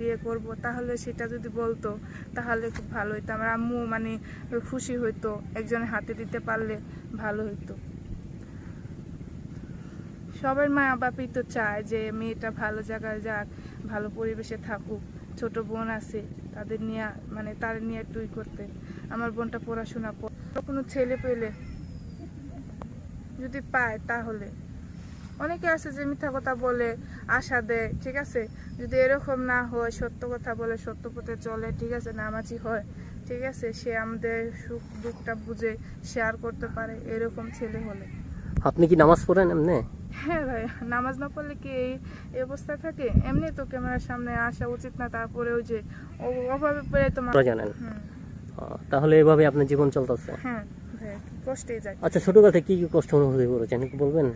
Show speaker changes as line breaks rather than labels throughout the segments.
বিয়ে করব, তাহলে সেটা যদি বলতো, তাহলে খুব ভালো হতো আমার আম্মু মানে খুশি হইতো, একজনের হাতে দিতে পারলে ভালো হইতো। সবার মা বাপই তো চায় যে মেয়েটা ভালো জায়গায় যাক, ভালো পরিবেশে থাকুক। ছোট বোন আছে, তাদের নিয়ে মানে তার নিয়ে টুই করতে। আমার বোনটা পড়াশোনা কোনো ছেলে পেলে যদি পায় তাহলে। অনেকে আছে যে মিথ্যা কথা বলে আশা দেয় ঠিক আছে? যদি এরকম না হয় সত্য কথা বলে সত্য পথে চলে ঠিক আছে? নামাজি হয় ঠিক আছে? সে আমাদের সুখ দুঃখটা বুঝে শেয়ার করতে পারে এরকম ছেলে হলে।
আপনি কি নামাজ পড়েন এমনি?
হ্যাঁ ভাই নামাজ না পড়লে কি এই অবস্থা থাকে? এমনি তো ক্যামেরার সামনে আসা উচিত না তারপরে ওই যে অভাবে পড়ে তোমার
জানেন। তাহলে এভাবে আপনার জীবন চলতেছে।
হ্যাঁ। ভাই কষ্টেই যায়।
আচ্ছা ছোটবেলাতে কি কি কষ্ট অনুভূতি করেছেন একটু বলবেন?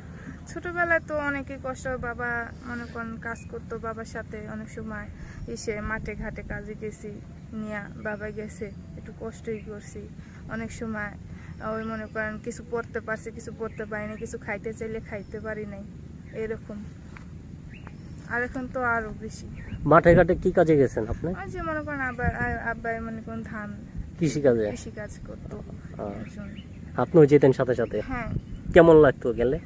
ছোটবেলায় তো অনেকই কষ্ট বাবা মনে করেন কাজ করতো বাবার সাথে অনেক সময় এসে মাঠে ঘাটে কাজে গেছি নিয়া বাবা গেছে একটু কষ্টই করছি। অনেক সময় ওই মনে করেন কিছু পড়তে পারছি কিছু পড়তে পারিনি কিছু খাইতে চাইলে খাইতে পারি নাই এরকম। আর এখন তো আরও বেশি।
মাঠে ঘাটে কি কাজে গেছেন আপনি?
যে মনে করেন আব্বা আ- আব্বাই মনে করেন ধান
কৃষি কাজে
কৃষি কাজ করতো।
আপনিও যেতেন সাথে সাথে।
হ্যাঁ।
কেমন লাগতো গেলে?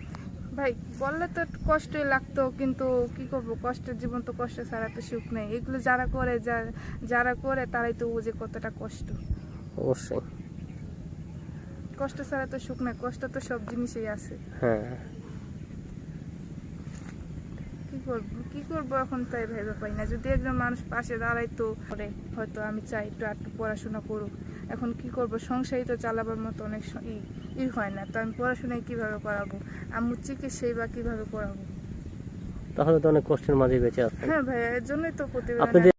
ভাই বললে তো কষ্টই লাগতো কিন্তু কি করব? কষ্টের জীবন তো কষ্ট ছাড়া তো সুখ নেই। এগুলো যারা করে যারা করে তারাই তো বুঝে কতটা কষ্ট।
অবশ্যই।
কষ্ট ছাড়া তো সুখ নেই কষ্ট তো সব জিনিসেই আছে।
হ্যাঁ।
করব? কি করব এখন তাই ভেবে পাই না। যদি একজন মানুষ পাশে দাঁড়াইতো পরে হয়তো আমি চাই একটু একটু পড়াশোনা করুক। এখন কি করব? সংসারই তো চালাবার মতো অনেক ই ই হয় না। তো আমি পড়াশোনায় কীভাবে করাবো? আম্মু চিকিৎসাই বা কীভাবে করাবো?
তাহলে তো অনেক কষ্টের মাঝে বেঁচে আছে
হ্যাঁ ভাইয়া এর জন্যই তো প্রতিবেদন